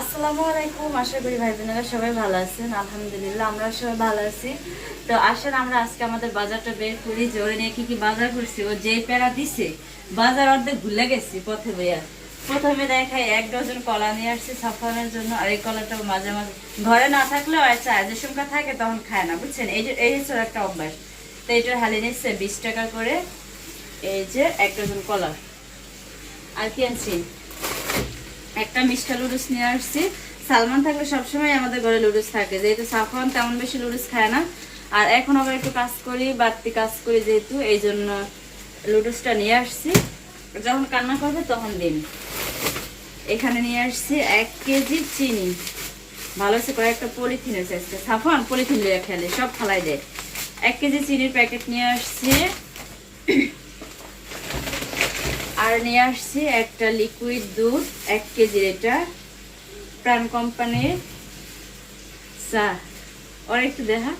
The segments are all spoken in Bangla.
আসসালামু আলাইকুম, আশা করি ভাই বোনেরা সবাই ভালো আছেন। আলহামদুলিল্লাহ আমরা সবাই ভালো আছি। তো আসেন আমরা আজকে আমাদের বাজারটা বের করি যে ওরে নিয়ে কি কি বাজার করছি, ও যে প্যারা দিছে, বাজার অর্ধেক ভুলে গেছি পথে বইয়া প্রথমে দেখাই, এক ডজন কলা নিয়ে আসছি সাফানোর জন্য, আর এই কলাটা মাঝে মাঝে ঘরে না থাকলেও আচ্ছা যে সময় থাকে তখন খায় না, বুঝছেন? এই যে, এই হচ্ছে একটা অভ্যাস। তো এটার হালি নিচ্ছে বিশ টাকা করে, এই যে এক ডজন কলা। আর কি আনছি? একটা মিষ্টা লুডুস নিয়ে আসছি। সালমান থাকলে সবসময় আমাদের ঘরে লুডুস থাকে, যেহেতু সাফওয়ান তেমন বেশি লুডুস খায় না। আর এখন আবার একটু কাজ করি, বাড়তি কাজ করি যেহেতু, এই জন্য লুডুসটা নিয়ে আসছি। যখন কান্না করবে তখন দিন। এখানে নিয়ে আসছি এক কেজি চিনি। ভালো হচ্ছে কয়েকটা পলিথিন হয়েছে আজকে। সাফওয়ান পলিথিন লিয়ে খেলে, সব ফালাই দেয়। এক কেজি চিনির প্যাকেট নিয়ে আসছি। আর নিয়ে আসছি একটা লিকুইড দুধ এক কেজির এটা প্রাণ কোম্পানির। চা ওর একটু দেখা।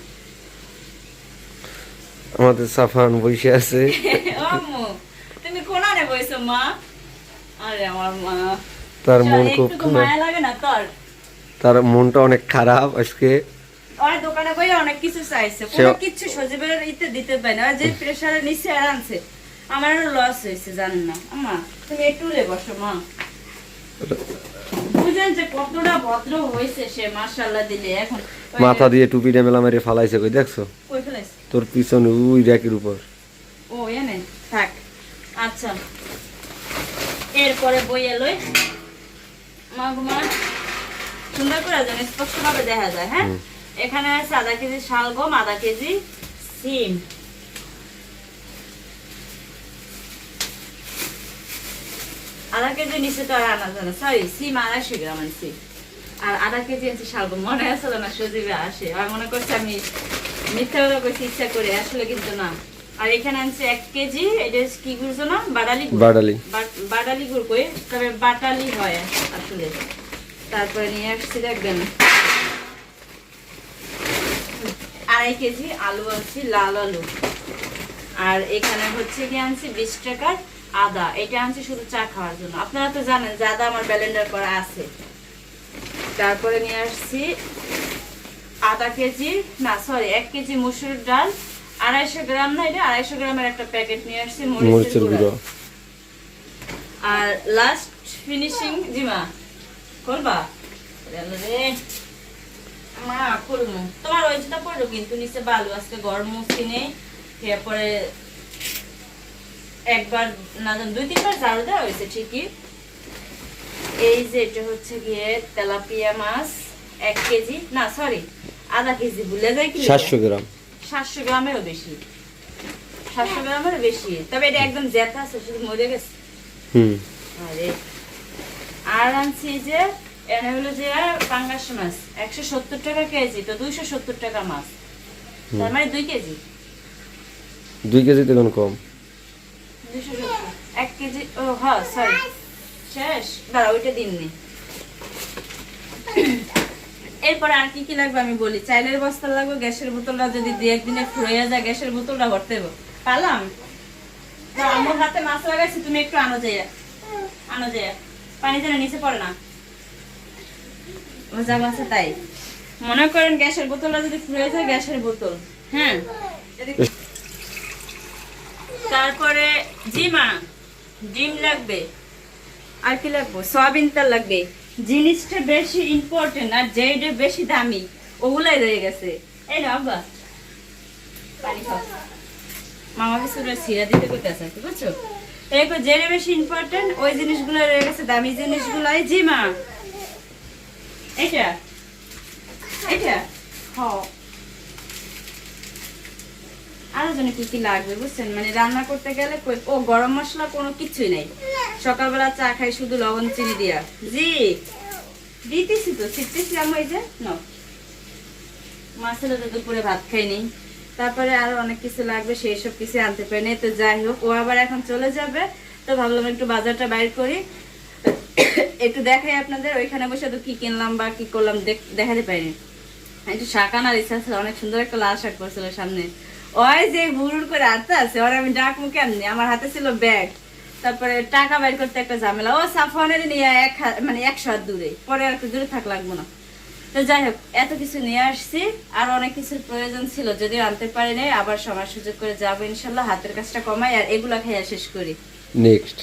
আমাদের সাফান বসে আছে। তুমি কোনারে বইছো মা? আরে আমার মা। তার মন খুব মায়া লাগে না তোর? তার মনটা অনেক খারাপ আজকে। ওর দোকানে বই অনেক কিছু চাইছে। কোনো কিছু সজীবের ইতে দিতে পারে না। যে প্রেসারে নিচে আর আনছে। আমার লস হয়েছে জানেন না। আম্মা তুমি একটু লে বসো মা। বুঝেন যে কতটা ভদ্র হয়েছে সে মাশাল্লাহ দিলে। এখন মাথা দিয়ে টুপিটা মেলা মেরে ফালাইছে কই দেখছ? কই ফেলাইছে? তোর পিছনে ওই র্যাকের উপর। ও এনে থাক। আচ্ছা। এরপরে বই এলোই মাগুমা সুন্দর করে যেন দেখা যায় হ্যাঁ? এখানে আছে আধা কেজি শালগম আধা কেজি সিম। আধা কেজি নিচে তো আর আনা যায় না। সরি সিম আড়াইশো গ্রাম আনছি। আর আধা কেজি আনছি শালগম। মনে আছে না সজীবে আসে। আর মনে করছে আমি মিথ্যা কথা কইছি ইচ্ছা করে আসলে কিন্তু না। আর এখানে আনছি এক কেজি এটা কি গুড় না? বাড়ালি গুড়। বাড়ালি গুড় কই? তবে বাটালি হয় আসলে। তারপরে নিয়ে আসছি দেখবেন। আড়াই কেজি আলু আনছি লাল আলু। আর এখানে হচ্ছে কি আনছি বিশ টাকার আদা। এটা আনছি শুধু চা খাওয়ার জন্য। আপনারা তো জানেন যে আদা আমার ব্যালেন্ডার করা আছে। তারপরে নিয়ে আসছি আধা কেজি না সরি এক কেজি মুসুর ডাল আড়াইশো গ্রাম না এটা? আড়াইশো গ্রামের একটা প্যাকেট নিয়ে আসছি মরিচের গুঁড়ো। আর লাস্ট ফিনিশিং জিমা করবা? রে মা করব তোমার ওই যেটা পড়ল কিন্তু নিচে বালু আজকে গরম মুসি নেই এরপরে একবার না জানি দুই তিনবার দেওয়া হয়েছে ঠিকই। এই যে এটা হচ্ছে গিয়ে তেলাপিয়া মাছ এক কেজি না সরি আধা কেজি ভুলে যায় কি? সাতশো গ্রাম। সাতশো গ্রামেরও বেশি। সাতশো গ্রামেরও বেশি। তবে এটা একদম জেতা আছে শুধু মরে গেছে। হুম। আরে। আর আনছি যে এনে হলো যে পাঙ্গাস মাছ একশো সত্তর টাকা কেজি তো দুইশো সত্তর টাকা মাছ। তার মানে দুই কেজি। দুই কেজিতে কোন কম। এক কেজি ও হ্যাঁ সরি শেষ। দাঁড়া ওইটা দিননি এরপরে আর কি কি লাগবে আমি বলি। চাইলের বস্তা লাগবে গ্যাসের বোতলটা যদি দু একদিনে ফুরাইয়া যায় গ্যাসের বোতলটা ভরতে হবে পালাম আমার হাতে মাছ লাগাইছি তুমি একটু আনো যাইয়া। আনো যাইয়া। পানি যেন নিচে পড়ে না। মজা আছে তাই। মনে করেন গ্যাসের বোতলটা যদি ফুরিয়ে যায় গ্যাসের বোতল। হ্যাঁ? তারপরে জিমা। ডিম লাগবে। আর কি লাগবে? সয়াবিন তেল লাগবে। জিনিসটা বেশি ইম্পর্টেন্ট আর যেটা বেশি দামি, ওগুলাই রয়ে গেছে। এই না আব্বা। পানি খাও। মামাকে সুরে সিরা দিতে করতেছে ঠিক বুঝছ? দেখো যেটা বেশি ইম্পর্টেন্ট ওই জিনিসগুলো রয়ে গেছে, দামি জিনিসগুলাই জিমা। এটা এটা হ্যাঁ আরও জানি কি কি লাগবে, বুঝছেন? মানে রান্না করতে গেলে ও, গরম মশলা কোনো কিছুই নাই। সকালবেলা চা খাই শুধু লবণ, চিনি দিয়া। জি, দিতেছি তো শিখতেছি আমি এই যে ন তো দুপুরে ভাত খাইনি। তারপরে আরও অনেক কিছু লাগবে, সেই সব কিছু আনতে পারিনি। তো যাই হোক, ও আবার এখন চলে যাবে। তো ভাবলাম একটু বাজারটা বাইর করি। একটু দেখাই আপনাদের, ওইখানে বসে তো কি কিনলাম বা কি করলাম দেখ- দেখাতে পারিনি। একটু শাক আনার ইচ্ছা ছিল, অনেক সুন্দর একটা লাল শাক করছিল সামনে। ওই যে হুড়ুর করে আছে ওর আমি ডাক মুখে আননি আমার হাতে ছিল ব্যাগ তারপরে টাকা বাইর করতে একটা ঝামেলা। ও সাফওয়ানের নিয়ে এক মানে একশো হাত দূরে। পরে আর একটু দূরে থাক লাগবো না। তো যাই হোক এত কিছু নিয়ে আসছি। আর অনেক কিছুর প্রয়োজন ছিল যদিও আনতে পারি নাই। আবার সময় সুযোগ করে যাব ইনশাল্লাহ হাতের কাজটা কমাই আর এগুলা খাইয়া শেষ করি। নেক্সট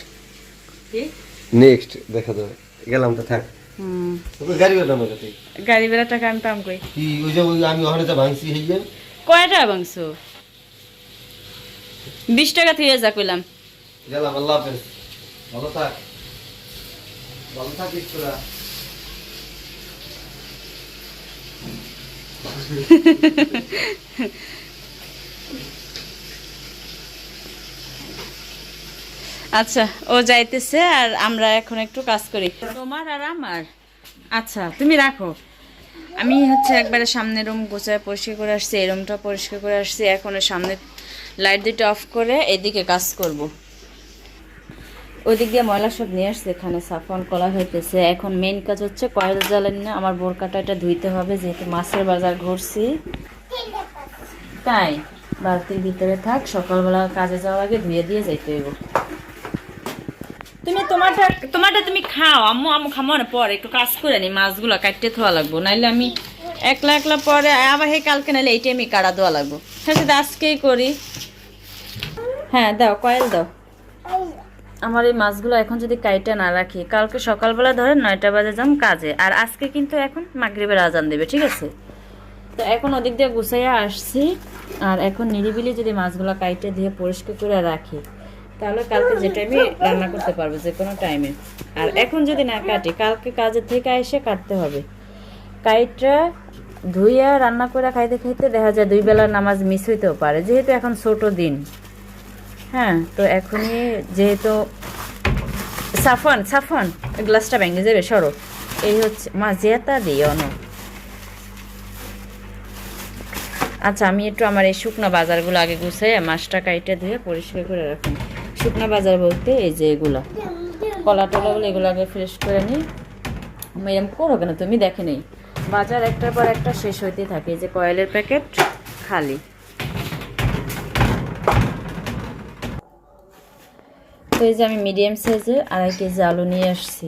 কি? নেক্সট দেখা যাবে। গেলাম তো থাক। গাড়ি টাকা আমি পাম কই কি ওই যে আমি ওখানে তো ভাঙছি হইয়া কয়টা মাংস বিশ টাকা থেকে যা কইলাম। গেলাম আল্লাহ হাফেজ। ভালো থাক। ভালো থাকিস তোরা আচ্ছা ও যাইতেছে আর আমরা এখন একটু কাজ করি। তোমার আর আমার? আচ্ছা তুমি রাখো। আমি হচ্ছে একবারে সামনে রুম গোছায় পরিষ্কার করে আসছি এই রুমটা পরিষ্কার করে আসছি এখন সামনে লাইট দুটো অফ করে এদিকে কাজ করব। ওইদিক দিয়ে ময়লা সব নিয়ে আসছে এখানে, সাফন কলা হইতেছে। এখন মেন কাজ হচ্ছে কয়েল জ্বালানি না, আমার বোরকাটা এটা ধুইতে হবে, যেহেতু মাছের বাজার ঘুরছি। তাই, বালতির ভিতরে থাক, সকালবেলা কাজে যাওয়ার আগে ধুয়ে দিয়ে যাইতে হইব। তুমি তোমারটা তোমারটা তুমি খাও, আম্মু আম্মু খামো না, পরে একটু কাজ করে নি, মাছগুলো কাটতে থোয়া লাগবো, নাইলে আমি একলা একলা পরে, আবার হে কালকে নাইলে এই টাইমে কাটা দেওয়া লাগবো। হ্যাঁ সেটা আজকেই করি। হ্যাঁ দাও কয়েল দাও। আমার এই মাছগুলো এখন যদি কাইটা না রাখি কালকে সকালবেলা ধরেন নয়টা বাজে যাম কাজে আর আজকে কিন্তু এখন মাগরিবের আজান দেবে ঠিক আছে? তো এখন ওদিক দিয়ে গুছাইয়া আসছি আর এখন নিরিবিলি যদি মাছগুলো কাইটে দিয়ে পরিষ্কার করে রাখি তাহলে কালকে যে টাইমে রান্না করতে পারব যে কোনো টাইমে আর এখন যদি না কাটি কালকে কাজের থেকে এসে কাটতে হবে। কাইটটা ধুইয়া রান্না করে খাইতে খাইতে দেখা যায় দুই বেলার নামাজ মিস হইতেও পারে যেহেতু এখন ছোট দিন। হ্যাঁ তো এখনই যেহেতু সাফন সাফন গ্লাসটা ভেঙে যাবে, সরো। এই হচ্ছে, মা জেতা দিই অন আচ্ছা আমি একটু আমার এই শুকনো বাজারগুলো আগে গুছাই মাছটা কাইটে ধুয়ে পরিষ্কার করে রাখুন শুকনো বাজার বলতে এই যে এগুলো। কলা টলাগুলো এগুলো আগে ফ্রেশ করে নিই। এরকম করো কেন? তুমি দেখে নেই। বাজার একটার পর একটা শেষ হইতে থাকে। যে কয়েলের প্যাকেট, খালি। তো এই যে আমি মিডিয়াম সাইজের আড়াই কেজি আলু নিয়ে আসছি।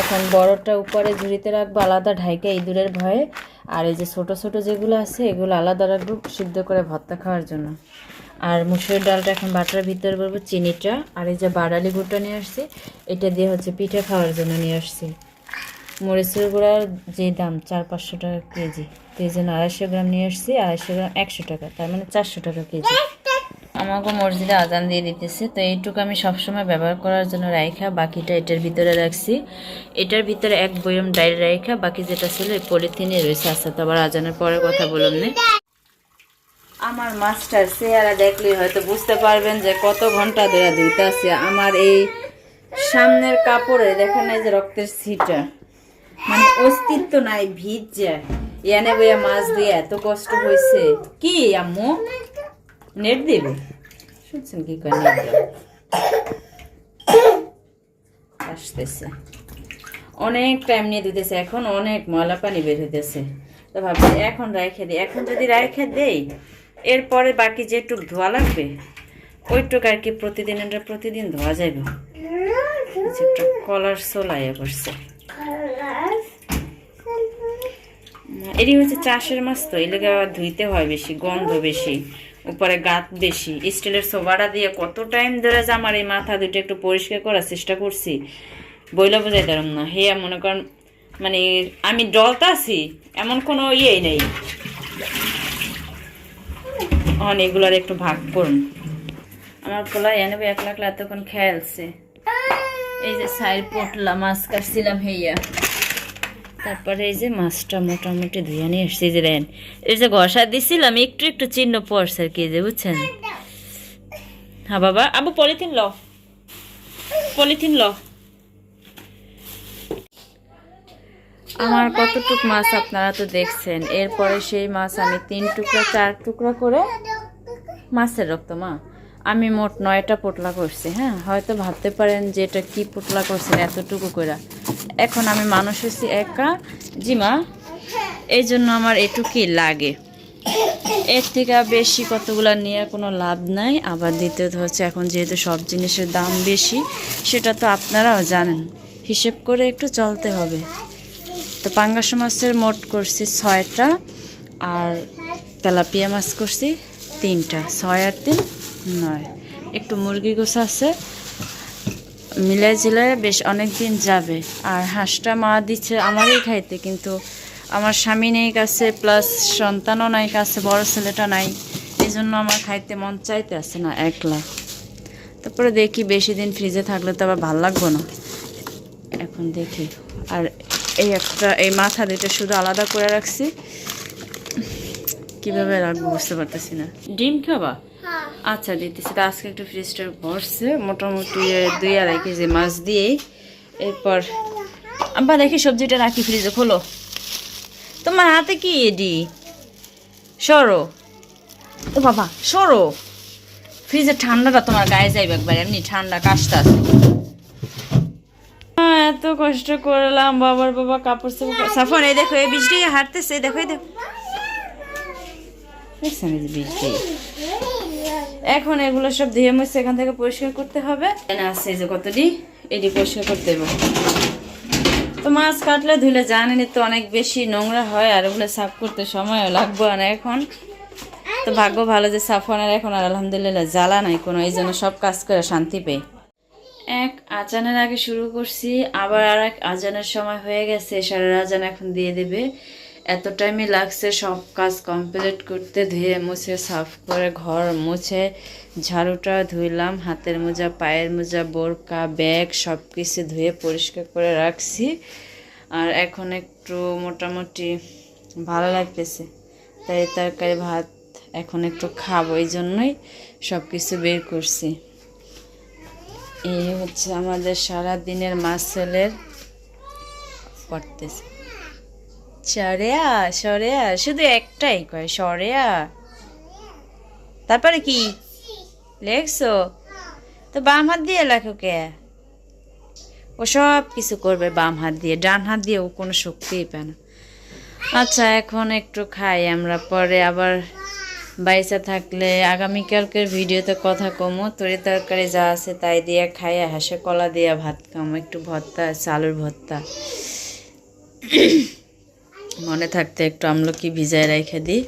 এখন বড়টা উপরে ঝুড়িতে রাখব, আলাদা ঢাইকা ইঁদুরের ভয়ে। আর এই যে ছোট ছোট যেগুলো আছে, এগুলো আলাদা রাখব সিদ্ধ করে ভর্তা খাওয়ার জন্য। আর মুসুরের ডালটা এখন বাটার ভিতরে বলব চিনিটা। আর এই যে বাড়ালি গুড়টা নিয়ে আসছি, এটা দিয়ে হচ্ছে পিঠা খাওয়ার জন্য নিয়ে আসছি। মরিচের গুঁড়ার যে দাম, চার পাঁচশো টাকা কেজি। তো এই জন্য আড়াইশো গ্রাম নিয়ে আসছি, আড়াইশো গ্রাম একশো টাকা, তার মানে চারশো টাকা কেজি। আমাকে মসজিদে আজান দিয়ে দিতেছে। তো এইটুকু আমি সবসময় ব্যবহার করার জন্য রাইখা, বাকিটা এটার ভিতরে রাখছি। এটার ভিতরে এক বয়ম ডাইল রাইখা, বাকি যেটা ছিল এই পলিথিনে রয়েছে। আচ্ছা তো আবার আজানের পরে কথা বললাম না। আমার মাস্টার চেহারা দেখলে হয়তো বুঝতে পারবেন যে কত ঘণ্টা ধরে ধুইতে আছে। আমার এই সামনের কাপড়ে দেখেন এই যে রক্তের ছিটা। মানে অস্তিত্ব নাই, ভিজ। যায় এনে বইয়া মাছ দিয়ে এত কষ্ট হয়েছে কি আম্মু? নেট দেবে শুনছেন কি করে নেট আসতেছে। অনেক টাইম নিয়ে দিতেছে, এখন অনেক ময়লা পানি বের হইতেছে। তো ভাবছি এখন রাইখে দিই, এখন যদি রাইখে দেই, এরপরে বাকি যেটুক ধোয়া লাগবে, ওইটুক আর কি প্রতিদিন, এটা প্রতিদিন ধোয়া যাবে একটা কলার সোলাইয়া করছে এটি হচ্ছে চাষের মাছ তো এলাকা ধুইতে হয় বেশি, গন্ধ বেশি। উপরে গাত বেশি। স্টিলের সোবাটা দিয়ে কত টাইম ধরে যে আমার এই মাথা দুটো একটু পরিষ্কার করার চেষ্টা করছি। বইলা বোঝাই পারম না। হে, মনে করেন মানে আমি ডলতা আছি, এমন কোনো ইয়েই নেই। অন এগুলার একটু ভাগ করুন। আমার পোলা এনে এক লাখ এতক্ষণ খেয়ালছে। এই যে সাইড পটলা মাছ কাটছিলাম হেইয়া। তারপরে এই যে মাছটা মোটামুটি ধুয়ে নিয়ে এসছি যে দেন। এই যে ঘষা দিছিলাম, একটু একটু চিহ্ন পড়ছে আর কি যে বুঝছেন? হ্যাঁ বাবা, আবু পলিথিন ল। পলিথিন ল। আমার কতটুক মাছ আপনারা তো দেখছেন, এরপরে সেই মাছ আমি তিন টুকরা, চার টুকরা করে মাছের রক্ত, মা। আমি মোট নয়টা পোটলা করছি হ্যাঁ? হয়তো ভাবতে পারেন যে এটা কি পোটলা করছেন এতটুকু করে এখন আমি মানুষ হচ্ছি একা। জিমা এই জন্য আমার এটুকুই লাগে। এর থেকে বেশি কতগুলো নিয়ে কোনো লাভ নাই। আবার দ্বিতীয়ত হচ্ছে এখন যেহেতু সব জিনিসের দাম বেশি, সেটা তো আপনারাও জানেন। হিসেব করে একটু চলতে হবে। তো পাঙ্গাস মাছের মোট করছি ছয়টা, আর তেলাপিয়া মাছ করছি তিনটা। ছয় আর তিন নয়। একটু মুরগি গোছ আছে। মিলাই জিলাই বেশ অনেক দিন যাবে। আর হাঁসটা মা দিচ্ছে আমারই খাইতে, কিন্তু আমার স্বামী নেই কাছে, প্লাস সন্তানও নাই কাছে, বড় ছেলেটা নাই। এই জন্য আমার খাইতে মন চাইতে আছে না একলা। তারপরে দেখি বেশি দিন ফ্রিজে থাকলে তো আবার ভালো লাগবো না। এখন দেখি। আর এই একটা, এই মাথা দুটো শুধু আলাদা করে রাখছি। কীভাবে রাখব বুঝতে পারতেছি না। ডিম খাবা? আচ্ছা দিতেছি। তো আজকে একটু ফ্রিজটা ভরছে, মোটামুটি দুই আড়াই কেজি মাছ দিয়ে এরপর আবার দেখি সবজিটা রাখি ফ্রিজে, খোলো। তোমার হাতে কি, এডি? সরো। ও বাবা, সরো। ফ্রিজের ঠান্ডাটা তোমার গায়ে যাইবে একবার, এমনি ঠান্ডা কাশটা আছে। এত কষ্ট করলাম, বাবার বাবা কাপড় সাফন এই দেখো, এই বৃষ্টি হাঁটতেছে দেখো, এই দেখো। দেখছেন এখন এগুলো সব ধুয়ে মুছে এখান থেকে পরিষ্কার করতে হবে। আছে যে কতটি? এটি পরিষ্কার করতে হবে। তো মাছ কাটলে ধুলে জানেনি তো অনেক বেশি নোংরা হয়, আর ওগুলো সাফ করতে সময় লাগবে না এখন। তো ভাগ্য ভালো যে সাফ সাফনের এখন আর আলহামদুলিল্লাহ জ্বালা নাই কোনো, এই জন্য সব কাজ করে শান্তি পেয়ে। এক আজানের আগে শুরু করছি, আবার আর এক আজানের সময় হয়ে গেছে, সারা আজান এখন দিয়ে দেবে। এত টাইমই লাগছে সব কাজ কমপ্লিট করতে, ধুয়ে মুছে, সাফ করে ঘর মুছে, ঝাড়ুটা ধুইলাম, হাতের মোজা, পায়ের মোজা, বোরকা, ব্যাগ সব কিছু ধুয়ে পরিষ্কার করে রাখছি। আর এখন একটু মোটামুটি ভালো লাগতেছে, তাই তরকারি ভাত এখন একটু খাব, এই জন্যই সব কিছু বের করছি। এই হচ্ছে আমাদের সারা দিনের মাসেলের করতেছে সরেয়া সরেয়া, শুধু একটাই কয়, সরেয়া। তারপরে কি? লেখছো? তো বাম হাত দিয়ে লেখো কে? ও সব কিছু করবে বাম হাত দিয়ে, ডান হাত দিয়ে ও কোনো শক্তিই পায় না। আচ্ছা এখন একটু খাই আমরা, পরে আবার বাইসা থাকলে আগামীকালকের ভিডিওতে কথা কমো। তরি তরকারি যা আছে তাই দিয়ে খাইয়া হাসে কলা দিয়ে ভাত খামো, একটু ভর্তা আলুর ভর্তা। মনে থাকতে একটু আমলকি ভিজায় রেখে দিই,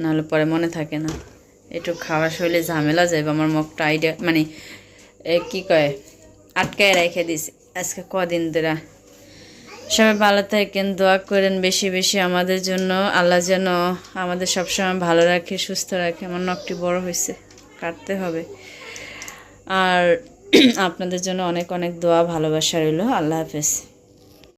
নাহলে পরে মনে থাকে না। একটু খাওয়া শৈলে ঝামেলা যাবে আমার মুখটা আইডিয়া মানে কি কয়, আটকায় রেখে দিস আজকে কদিন ধরে। সবাই ভালো থাকেন, দোয়া করেন বেশি বেশি আমাদের জন্য। আল্লাহ যেন আমাদের সবসময় ভালো রাখে, সুস্থ রাখে। আমার নখটি বড় হয়েছে, কাটতে হবে। আর আপনাদের জন্য অনেক অনেক দোয়া, ভালোবাসা রইল। আল্লাহ হাফেজ।